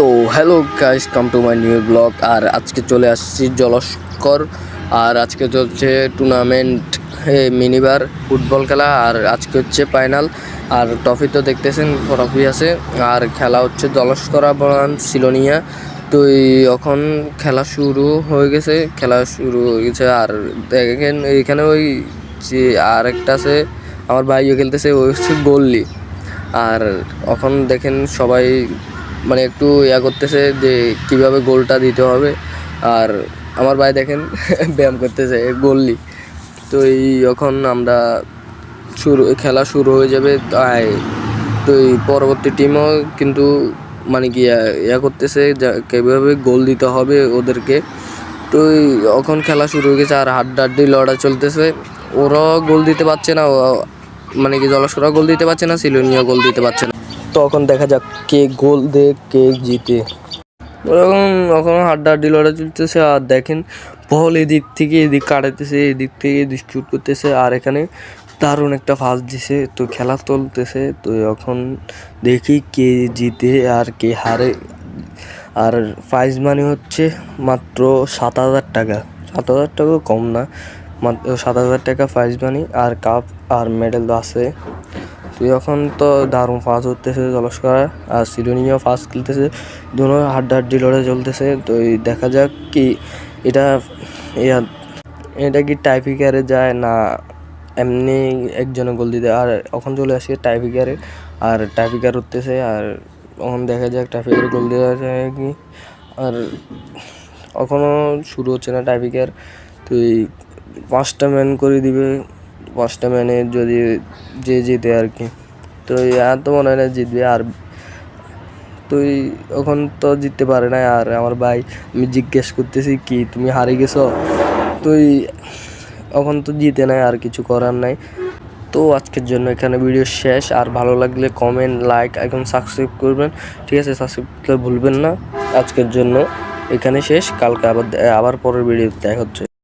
তো hello guys come to my new blog আর আজকে চলে আসছি জলস্কর। আর আজকে চলছে টুর্নামেন্ট মিনিবার ফুটবল খেলা। আর আজকে হচ্ছে ফাইনাল আর ট্রফি তো দেখতেছেন ট্রফি আছে। আর খেলা হচ্ছে জলস্করা বনাম সিলোনিয়া। তো এখন খেলা শুরু হয়ে গেছে, খেলা শুরু হয়ে গেছে। আর দেখেন, এখানে ওই যে আর একটা আছে, আমার ভাইও খেলতেছে ওই হচ্ছে গোল্লি আর এখন দেখেন সবাই মানে একটু ইয়া করতেছে যে কীভাবে গোলটা দিতে হবে। আর আমার ভাই দেখেন, ব্যায়াম করতেছে গোল্লি তো এই যখন আমরা শুরু, খেলা শুরু হয়ে যাবে, তাই তো এই পরবর্তী টিমও কিন্তু মানে কি ইয়া- করতেছে কীভাবে গোল দিতে হবে ওদেরকে। তো এখন খেলা শুরু হয়ে গেছে আর হাড্ডাহাড্ডি লড়াই চলতেছে, ওরাও গোল দিতে পারছে না মানে কি জলস্করা গোল দিতে পারছে না সিলোনিয়া গোল দিতে পারছে না। তখন দেখা যাক কে গোল দে কে জিতে। ওরকম এখন হাড্ডাহাড্ডি লড়াই চলতেছে আর দেখেন বল এদিক থেকে এদিক কাটাতেছে এদিক থেকে এদিক শুট করতেছে আর এখানে দারুণ একটা ফাঁস দিছে, তো খেলা চলতেছে, তো এখন দেখি কে জিতে আর কে হারে। আর প্রাইজ মানি হচ্ছে মাত্র সাত হাজার টাকা। সাত হাজার টাকাও কম না, মাত্র সাত হাজার টাকা প্রাইজ মানি আর কাপ আর মেডেল আছে। তো এখন তো দারুণ ফাঁস হতেছে জলস্কর আর সিলোনিয়া ফাঁস খেলতেছে। দুনো হাড্ডাহাড্ডি লড়ে চলতেছে। তো দেখা যাক কি এটা এটা কি টাইপিকারে যায় না এমনি একজনে গোল দিতে। আর এখন চলে আসে টাইপিকারে আর টাইপিকার উঠতেছে। আর এখন দেখা যাক টাইপিকারে গোল দেওয়া যায় কি। আর এখনও শুরু হচ্ছে না টাইপিকার তো এই পাঁচটা ম্যান করে দিবে। পাঁচটা ম্যানে যদি যে জিতে আর কি। তো আর তো মনে হয় না জিতবে আর তুই এখন তো জিততে পারে না আর আমার ভাই, আমি জিজ্ঞেস করতেছি কি, তুমি হারে গেছো? তুই এখন তো জিতে নাই, আর কিছু করার নাই। তো আজকের জন্য এখানে ভিডিও শেষ। আর ভালো লাগলে কমেন্ট লাইক এখন সাবস্ক্রাইব করবেন। ঠিক আছে সাবস্ক্রাইব করতে ভুলবেন না। আজকের জন্য এখানে শেষ। কালকে আবার আবার পরের ভিডিও দেখা হচ্ছে।